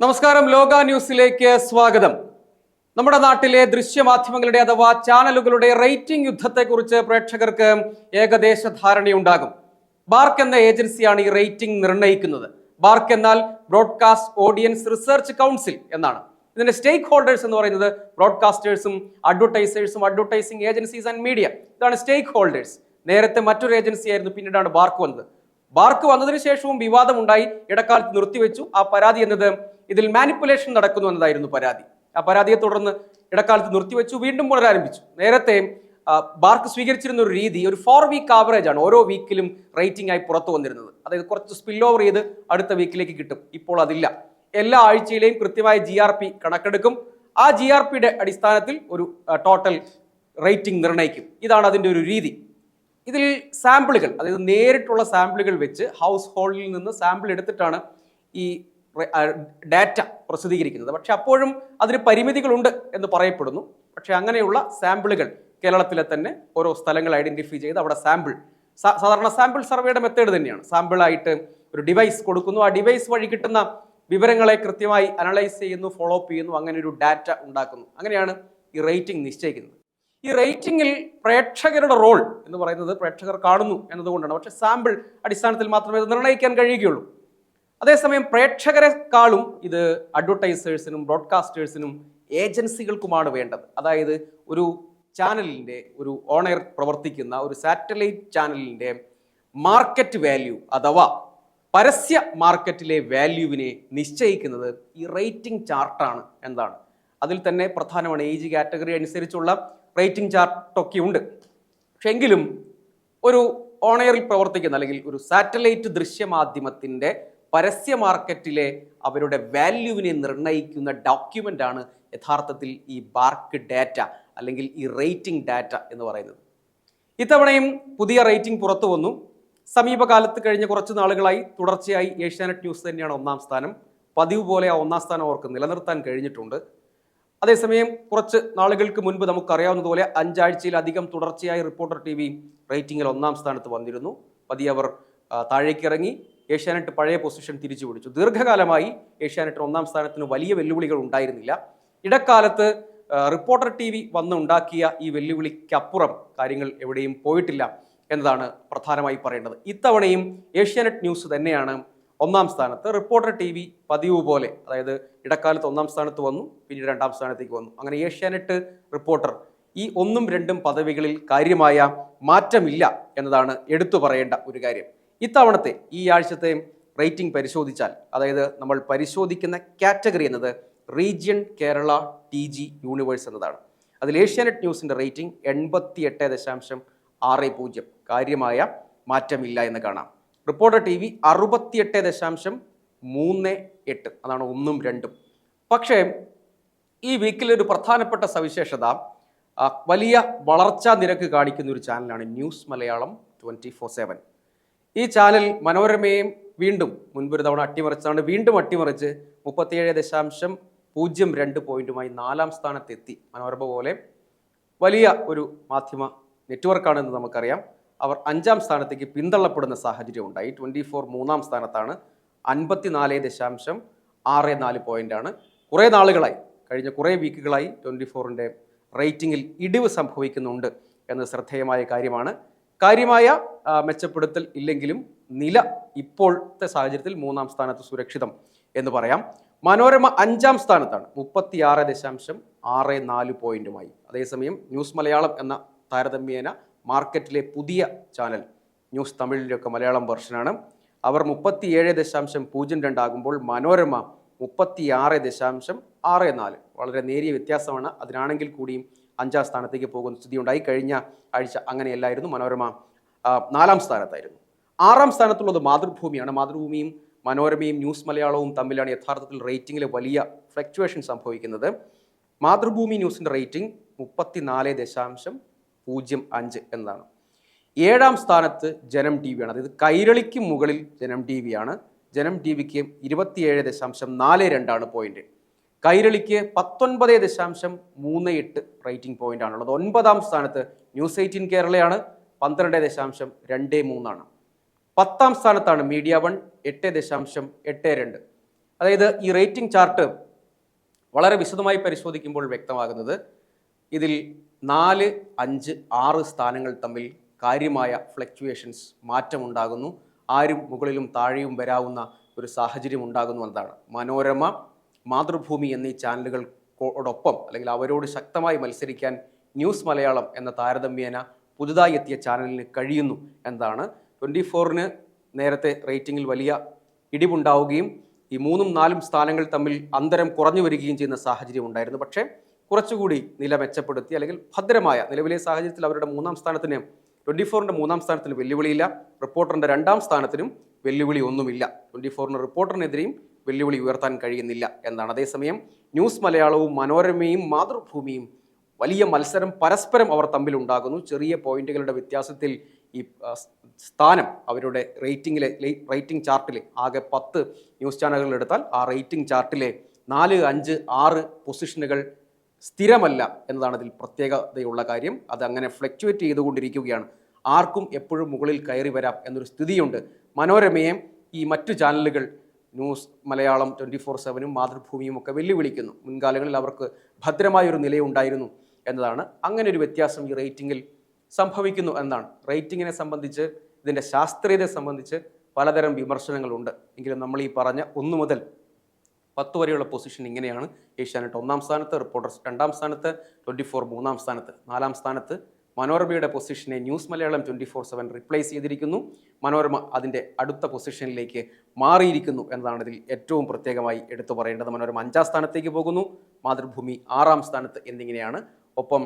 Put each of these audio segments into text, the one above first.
നമസ്കാരം. ലോക ന്യൂസിലേക്ക് സ്വാഗതം. നമ്മുടെ നാട്ടിലെ ദൃശ്യമാധ്യമങ്ങളുടെ അഥവാ ചാനലുകളുടെ റേറ്റിംഗ് യുദ്ധത്തെക്കുറിച്ച് പ്രേക്ഷകർക്ക് ഏകദേശ ധാരണയുണ്ടാകും. ബാർക്ക് എന്ന ഏജൻസിയാണ് ഈ റേറ്റിംഗ് നിർണയിക്കുന്നത്. ബാർക്ക് എന്നാൽ ബ്രോഡ്കാസ്റ്റ് ഓഡിയൻസ് റിസർച്ച് കൗൺസിൽ എന്നാണ്. ഇതിന്റെ സ്റ്റേക്ക് ഹോൾഡേഴ്സ് എന്ന് പറയുന്നത് ബ്രോഡ്കാസ്റ്റേഴ്സും അഡ്വർടൈസേഴ്സും അഡ്വർടൈസിംഗ് ഏജൻസീസ് ആൻഡ് മീഡിയ. ഇതാണ് സ്റ്റേക്ക് ഹോൾഡേഴ്സ് നേരത്തെ മറ്റൊരു ഏജൻസി ആയിരുന്നു പിന്നീടാണ് ബാർക്ക് വന്നത്. ബാർക്ക് വന്നതിന് ശേഷവും വിവാദമുണ്ടായി ഇടക്കാലത്ത് നിർത്തിവെച്ചു. ആ പരാതി എന്നത് ഇതിൽ മാനിപ്പുലേഷൻ നടക്കുന്നു എന്നതായിരുന്നു പരാതി. ആ പരാതിയെ തുടർന്ന് ഇടക്കാലത്ത് നിർത്തിവെച്ചു വീണ്ടും പുനരാരംഭിച്ചു. നേരത്തെ ബാർക്ക് സ്വീകരിച്ചിരുന്ന ഒരു രീതി ഒരു ഫോർ വീക്ക് ആവറേജ് ആണ് ഓരോ വീക്കിലും റേറ്റിംഗ് ആയി പുറത്തു വന്നിരുന്നത്. അതായത് കുറച്ച് സ്പിൽ ഓവർ ചെയ്ത് അടുത്ത വീക്കിലേക്ക് കിട്ടും. ഇപ്പോൾ അതില്ല. എല്ലാ ആഴ്ചയിലെയും കൃത്യമായ ജി ആർ പി കണക്കെടുക്കും. ആ ജി ആർ പിയുടെ അടിസ്ഥാനത്തിൽ ഒരു ടോട്ടൽ റേറ്റിംഗ് നിർണയിക്കും. ഇതാണ് അതിന്റെ ഒരു രീതി. ഇതിൽ സാമ്പിളുകൾ അതായത് നേരിട്ടുള്ള സാമ്പിളുകൾ വെച്ച് ഹൗസ് ഹോൾഡിൽ നിന്ന് സാമ്പിൾ എടുത്തിട്ടാണ് ഈ ഡാറ്റ പ്രസിദ്ധീകരിക്കുന്നത്. പക്ഷെ അപ്പോഴും അതിന് പരിമിതികളുണ്ട് എന്ന് പറയപ്പെടുന്നു. പക്ഷെ അങ്ങനെയുള്ള സാമ്പിളുകൾ കേരളത്തിലെ തന്നെ ഓരോ സ്ഥലങ്ങൾ ഐഡന്റിഫൈ ചെയ്ത് അവിടെ സാമ്പിൾ സാധാരണ സാമ്പിൾ സർവേയുടെ മെത്തേഡ് തന്നെയാണ്. സാമ്പിളായിട്ട് ഒരു ഡിവൈസ് കൊടുക്കുന്നു. ആ ഡിവൈസ് വഴി കിട്ടുന്ന വിവരങ്ങളെ കൃത്യമായി അനലൈസ് ചെയ്യുന്നു ഫോളോ അപ്പ് ചെയ്യുന്നു അങ്ങനെ ഒരു ഡാറ്റ ഉണ്ടാക്കുന്നു. അങ്ങനെയാണ് ഈ റേറ്റിംഗ് നിശ്ചയിക്കുന്നത്. ഈ റേറ്റിംഗിൽ പ്രേക്ഷകരുടെ റോൾ എന്ന് പറയുന്നത് പ്രേക്ഷകർ കാണുന്നു എന്നതുകൊണ്ടാണ്. പക്ഷേ സാമ്പിൾ അടിസ്ഥാനത്തിൽ മാത്രമേ നിർണയിക്കാൻ കഴിയുകയുള്ളൂ. അതേസമയം പ്രേക്ഷകരെക്കാളും ഇത് അഡ്വർടൈസേഴ്സിനും ബ്രോഡ്കാസ്റ്റേഴ്സിനും ഏജൻസികൾക്കുമാണ് വേണ്ടത്. അതായത് ഒരു ചാനലിന്റെ ഒരു ഓണയർ പ്രവർത്തിക്കുന്ന ഒരു സാറ്റലൈറ്റ് ചാനലിന്റെ മാർക്കറ്റ് വാല്യൂ അഥവാ പരസ്യ മാർക്കറ്റിലെ വാല്യൂവിനെ നിശ്ചയിക്കുന്നത് ഈ റേറ്റിംഗ് ചാർട്ടാണ് എന്താണ് അതിൽ തന്നെ പ്രധാനമാണ് ഏജ് കാറ്റഗറി അനുസരിച്ചുള്ള റേറ്റിംഗ് ചാർട്ടൊക്കെ ഉണ്ട്. പക്ഷെ എങ്കിലും ഒരു ഓണയറിൽ പ്രവർത്തിക്കുന്ന അല്ലെങ്കിൽ ഒരു സാറ്റലൈറ്റ് ദൃശ്യമാധ്യമത്തിന്റെ പരസ്യ മാർക്കറ്റിലെ അവരുടെ വാല്യൂവിനെ നിർണയിക്കുന്ന ആണ് യഥാർത്ഥത്തിൽ ഈ ബാർക്ക് ഡാറ്റ അല്ലെങ്കിൽ ഈ റേറ്റിംഗ് ഡാറ്റ എന്ന് പറയുന്നത്. ഇത്തവണയും പുതിയ റേറ്റിംഗ് പുറത്തു വന്നു. സമീപകാലത്ത് കഴിഞ്ഞ കുറച്ച് നാളുകളായി തുടർച്ചയായി ഏഷ്യാനെറ്റ് ന്യൂസ് തന്നെയാണ് ഒന്നാം സ്ഥാനം. പതിവ് പോലെ ആ ഒന്നാം സ്ഥാനം അവർക്ക് നിലനിർത്താൻ കഴിഞ്ഞിട്ടുണ്ട്. അതേസമയം കുറച്ച് നാളുകൾക്ക് മുൻപ് നമുക്കറിയാവുന്നതുപോലെ അഞ്ചാഴ്ചയിലധികം തുടർച്ചയായി റിപ്പോർട്ടർ ടി വി റേറ്റിംഗിൽ ഒന്നാം സ്ഥാനത്ത് വന്നിരുന്നു. പതിയെ അവർ ആ, താഴേക്ക് ഇറങ്ങി ഏഷ്യാനെറ്റ് പഴയ പൊസിഷൻ തിരിച്ചു പിടിച്ചു. ദീർഘകാലമായി ഏഷ്യാനെറ്റ് ഒന്നാം സ്ഥാനത്തിന് വലിയ വെല്ലുവിളികൾ ഉണ്ടായിരുന്നില്ല. ഇടക്കാലത്ത് റിപ്പോർട്ടർ ടി വി വന്നുണ്ടാക്കിയ ഈ വെല്ലുവിളിക്കപ്പുറം കാര്യങ്ങൾ എവിടെയും പോയിട്ടില്ല എന്നതാണ് പ്രധാനമായി പറയേണ്ടത്. ഇത്തവണയും ഏഷ്യാനെറ്റ് ന്യൂസ് തന്നെയാണ് ഒന്നാം സ്ഥാനത്ത്. റിപ്പോർട്ടർ ടി വി പതിവ് പോലെ അതായത് ഇടക്കാലത്ത് ഒന്നാം സ്ഥാനത്ത് വന്നു പിന്നീട് രണ്ടാം സ്ഥാനത്തേക്ക് വന്നു. അങ്ങനെ ഏഷ്യാനെറ്റ് റിപ്പോർട്ടർ ഈ ഒന്നും രണ്ടും പദവികളിൽ കാര്യമായ മാറ്റമില്ല എന്നതാണ് എടുത്തു പറയേണ്ട ഒരു കാര്യം. ഇത്തവണത്തെ ഈ ആഴ്ചത്തെ റേറ്റിംഗ് പരിശോധിച്ചാൽ അതായത് നമ്മൾ പരിശോധിക്കുന്ന കാറ്റഗറി എന്നത് region Kerala T G universe എന്നതാണ്. അതിൽ ഏഷ്യാനെറ്റ് ന്യൂസിന്റെ റേറ്റിംഗ് എൺപത്തി എട്ട് ദശാംശം ആറ് പൂജ്യം. കാര്യമായ മാറ്റമില്ല എന്ന് കാണാം. റിപ്പോർട്ടർ ടി വി അറുപത്തിയെട്ട് ദശാംശം മൂന്ന് എട്ട്. അതാണ് ഒന്നും രണ്ടും. പക്ഷേ ഈ വീക്കിലെ ഒരു പ്രധാനപ്പെട്ട സവിശേഷത വലിയ വളർച്ചാ നിരക്ക് കാണിക്കുന്ന ഒരു ചാനലാണ് news Malayalam twenty four seven. ഈ ചാനൽ മനോരമയും വീണ്ടും മുൻപൊരു തവണ അട്ടിമറിച്ചാണ് വീണ്ടും അട്ടിമറിച്ച് മുപ്പത്തിയേഴ് ദശാംശം പൂജ്യം രണ്ട് പോയിന്റുമായി നാലാം സ്ഥാനത്തെത്തി. മനോരമ പോലെ വലിയ ഒരു മാധ്യമ നെറ്റ്വർക്കാണെന്ന് നമുക്കറിയാം. അവർ അഞ്ചാം സ്ഥാനത്തേക്ക് പിന്തള്ളപ്പെടുന്ന സാഹചര്യം ഉണ്ടായി. ട്വന്റി ഫോർ മൂന്നാം സ്ഥാനത്താണ്. അൻപത്തിനാല് ദശാംശം ആറ് നാല് പോയിന്റാണ് കുറേ നാളുകളായി കഴിഞ്ഞ കുറേ വീക്കുകളായി ട്വന്റി ഫോറിന്റെ റേറ്റിംഗിൽ ഇടിവ് സംഭവിക്കുന്നുണ്ട് എന്നത് ശ്രദ്ധേയമായ കാര്യമാണ്. കാര്യമായ മെച്ചപ്പെടുത്തൽ ഇല്ലെങ്കിലും നില ഇപ്പോഴത്തെ സാഹചര്യത്തിൽ മൂന്നാം സ്ഥാനത്ത് സുരക്ഷിതം എന്ന് പറയാം. മനോരമ അഞ്ചാം സ്ഥാനത്താണ്. മുപ്പത്തിയാറ് ദശാംശം ആറ് നാല് പോയിന്റുമായി. അതേസമയം ന്യൂസ് മലയാളം എന്ന താരതമ്യേന മാർക്കറ്റിലെ പുതിയ ചാനൽ ന്യൂസ് തമിഴിലൊക്കെ മലയാളം വെർഷനാണ്. അവർ മുപ്പത്തിയേഴ് ദശാംശം പൂജ്യം രണ്ടാകുമ്പോൾ മനോരമ മുപ്പത്തിയാറ് ദശാംശം ആറ് നാല്. വളരെ നേരിയ വ്യത്യാസമാണ്. അതിനാണെങ്കിൽ കൂടിയും അഞ്ചാം സ്ഥാനത്തേക്ക് പോകുന്ന സ്ഥിതിയുണ്ടായി. കഴിഞ്ഞ ആഴ്ച അങ്ങനെയല്ലായിരുന്നു. മനോരമ നാലാം സ്ഥാനത്തായിരുന്നു. ആറാം സ്ഥാനത്തുള്ളത് മാതൃഭൂമിയാണ്. മാതൃഭൂമിയും മനോരമയും ന്യൂസ് മലയാളവും തമ്മിലാണ് യഥാർത്ഥത്തിൽ റേറ്റിംഗിൽ വലിയ ഫ്ലക്ച്വേഷൻ സംഭവിക്കുന്നത്. മാതൃഭൂമി ന്യൂസിന്റെ റേറ്റിംഗ് മുപ്പത്തിനാല് ദശാംശം പൂജ്യം അഞ്ച് എന്നാണ്. ഏഴാം സ്ഥാനത്ത് ജനം ടി വിയാണ് അതായത് കൈരളിക്ക് മുകളിൽ ജനം ടി വിയാണ് ജനം ടി വിക്ക് ഇരുപത്തിയേഴ് ദശാംശം നാല് രണ്ടാണ് പോയിന്റ്. കൈരളിക്ക് പത്തൊൻപത് ദശാംശം മൂന്ന് എട്ട് റേറ്റിംഗ് പോയിന്റ് ആണുള്ളത്. ഒൻപതാം സ്ഥാനത്ത് ന്യൂസ് എയ്റ്റീൻ കേരളയാണ്. പന്ത്രണ്ട് ദശാംശം രണ്ട് മൂന്നാണ്. പത്താം സ്ഥാനത്താണ് മീഡിയ വൺ എട്ട് ദശാംശം എട്ട് രണ്ട്. അതായത് ഈ റേറ്റിംഗ് ചാർട്ട് വളരെ വിശദമായി പരിശോധിക്കുമ്പോൾ വ്യക്തമാകുന്നത് ഇതിൽ നാല് അഞ്ച് ആറ് സ്ഥാനങ്ങൾ തമ്മിൽ കാര്യമായ ഫ്ലക്ച്വേഷൻസ് മാറ്റമുണ്ടാകുന്നു. ആരും മുകളിലും താഴെയും വരാവുന്ന ഒരു സാഹചര്യം ഉണ്ടാകുന്നു എന്നതാണ്. മനോരമ മാതൃഭൂമി എന്നീ ചാനലുകൾക്കോടൊപ്പം അല്ലെങ്കിൽ അവരോട് ശക്തമായി മത്സരിക്കാൻ ന്യൂസ് മലയാളം എന്ന താരതമ്യേന പുതുതായി എത്തിയ ചാനലിന് കഴിയുന്നു എന്നതാണ്. ട്വന്റി ഫോറിന് നേരത്തെ റേറ്റിംഗിൽ വലിയ ഇടിവുണ്ടാവുകയും ഈ മൂന്നും നാലും സ്ഥാനങ്ങൾ തമ്മിൽ അന്തരം കുറഞ്ഞു വരികയും ചെയ്യുന്ന സാഹചര്യം ഉണ്ടായിരുന്നു. പക്ഷേ കുറച്ചുകൂടി നില മെച്ചപ്പെടുത്തി അല്ലെങ്കിൽ ഭദ്രമായ നിലവിലെ സാഹചര്യത്തിൽ അവരുടെ മൂന്നാം സ്ഥാനത്തിന് ട്വന്റി ഫോറിന്റെ മൂന്നാം സ്ഥാനത്തിന് വെല്ലുവിളിയില്ല. റിപ്പോർട്ടറിന്റെ രണ്ടാം സ്ഥാനത്തിനും വെല്ലുവിളി ഒന്നുമില്ല. ട്വന്റി ഫോറിന് റിപ്പോർട്ടറിനെതിരെയും വെല്ലുവിളി ഉയർത്താൻ കഴിയുന്നില്ല എന്നാണ്. അതേസമയം ന്യൂസ് മലയാളവും മനോരമയും മാതൃഭൂമിയും വലിയ മത്സരം പരസ്പരം അവർ തമ്മിലുണ്ടാകുന്നു ചെറിയ പോയിന്റുകളുടെ വ്യത്യാസത്തിൽ ഈ സ്ഥാനം അവരുടെ റേറ്റിംഗിലെ റേറ്റിംഗ് ചാർട്ടിലെ ആകെ പത്ത് ന്യൂസ് ചാനലുകൾ എടുത്താൽ ആ റേറ്റിംഗ് ചാർട്ടിലെ നാല് അഞ്ച് ആറ് പൊസിഷനുകൾ സ്ഥിരമല്ല എന്നതാണ് ഇതിൽ പ്രത്യേകതയുള്ള കാര്യം. അത് അങ്ങനെ ഫ്ലക്ച്വേറ്റ് ചെയ്തുകൊണ്ടിരിക്കുകയാണ്. ആർക്കും എപ്പോഴും മുകളിൽ കയറി വരാം എന്നൊരു സ്ഥിതിയുണ്ട്. മനോരമയെ ഈ മറ്റു ചാനലുകൾ ന്യൂസ് മലയാളം ട്വന്റി ഫോർ സെവനും മാതൃഭൂമിയും ഒക്കെ വെല്ലുവിളിക്കുന്നു. മുൻകാലങ്ങളിൽ അവർക്ക് ഭദ്രമായൊരു നിലയുണ്ടായിരുന്നു എന്നതാണ്. അങ്ങനെ ഒരു വ്യത്യാസം ഈ റേറ്റിംഗിൽ സംഭവിക്കുന്നു എന്നാണ്. റേറ്റിങ്ങിനെ സംബന്ധിച്ച് ഇതിന്റെ ശാസ്ത്രീയതയെ സംബന്ധിച്ച് പലതരം വിമർശനങ്ങളുണ്ട്. എങ്കിലും നമ്മൾ ഈ പറഞ്ഞ ഒന്നു മുതൽ പത്ത് വരെയുള്ള പൊസിഷൻ ഇങ്ങനെയാണ്. ഏഷ്യാനെറ്റ് ഒന്നാം സ്ഥാനത്ത് റിപ്പോർട്ടേഴ്സ് രണ്ടാം സ്ഥാനത്ത് ട്വന്റി ഫോർ മൂന്നാം സ്ഥാനത്ത് നാലാം സ്ഥാനത്ത് മനോരമയുടെ പൊസിഷനെ news Malayalam twenty four seven replace ചെയ്തിരിക്കുന്നു. മനോരമ അതിന്റെ അടുത്ത പൊസിഷനിലേക്ക് മാറിയിരിക്കുന്നു എന്നതാണ് ഇതിൽ ഏറ്റവും പ്രത്യേകമായി എടുത്തു പറയേണ്ടത്. മനോരമ അഞ്ചാം സ്ഥാനത്തേക്ക് പോകുന്നു. മാതൃഭൂമി ആറാം സ്ഥാനത്ത് എന്നിങ്ങനെയാണ്. ഒപ്പം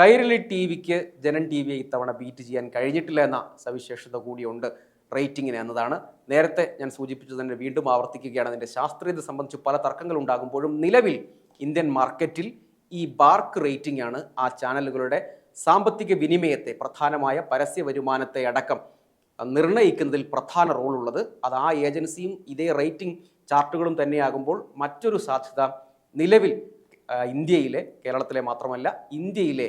കൈരളി ടി വിക്ക് ജനൻ ടി വിയെ ഇത്തവണ ബീറ്റ് ചെയ്യാൻ കഴിഞ്ഞിട്ടില്ല എന്ന സവിശേഷത കൂടിയുണ്ട് റേറ്റിങ്ങിന് എന്നതാണ്. നേരത്തെ ഞാൻ സൂചിപ്പിച്ചു തന്നെ വീണ്ടും ആവർത്തിക്കുകയാണ്. അതിന്റെ ശാസ്ത്രീയത സംബന്ധിച്ച് പല തർക്കങ്ങൾ ഉണ്ടാകുമ്പോഴും നിലവിൽ ഇന്ത്യൻ മാർക്കറ്റിൽ ഈ ബാർക്ക് റേറ്റിംഗ് ആണ് ആ ചാനലുകളുടെ സാമ്പത്തിക വിനിമയത്തെ പ്രധാനമായ പരസ്യ വരുമാനത്തെ അടക്കം നിർണയിക്കുന്നതിൽ പ്രധാന റോളുള്ളത്. അത് ആ ഏജൻസിയും ഇതേ റേറ്റിംഗ് ചാർട്ടുകളും തന്നെയാകുമ്പോൾ മറ്റൊരു സാധ്യത നിലവിൽ ഇന്ത്യയിലെ കേരളത്തിലെ മാത്രമല്ല ഇന്ത്യയിലെ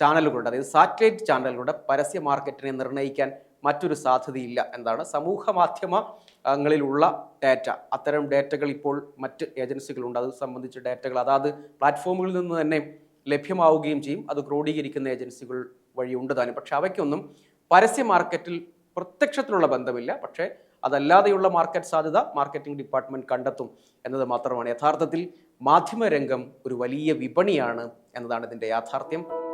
ചാനലുകളുടെ അതായത് സാറ്റലൈറ്റ് ചാനലുകളുടെ പരസ്യ മാർക്കറ്റിനെ നിർണയിക്കാൻ മറ്റൊരു സാധ്യതയില്ല എന്താണ് സമൂഹ മാധ്യമങ്ങളിലുള്ള ഡാറ്റ. അത്തരം ഡാറ്റകൾ ഇപ്പോൾ മറ്റ് ഏജൻസികളുണ്ട്. അത് സംബന്ധിച്ച് ഡാറ്റകൾ അതാത് പ്ലാറ്റ്ഫോമുകളിൽ നിന്ന് തന്നെ ലഭ്യമാവുകയും ചെയ്യും. അത് ക്രോഡീകരിക്കുന്ന ഏജൻസികൾ വഴി ഉണ്ട് താനും. പക്ഷെ അവയ്ക്കൊന്നും പരസ്യ മാർക്കറ്റിൽ പ്രത്യക്ഷത്തിലുള്ള ബന്ധമില്ല. പക്ഷേ അതല്ലാതെയുള്ള മാർക്കറ്റ് സാധ്യത മാർക്കറ്റിംഗ് ഡിപ്പാർട്ട്മെന്റ് കണ്ടെത്തും എന്നത് മാത്രമാണ്. യഥാർത്ഥത്തിൽ മാധ്യമരംഗം ഒരു വലിയ വിപണിയാണ് എന്നതാണ് ഇതിന്റെ യാഥാർത്ഥ്യം.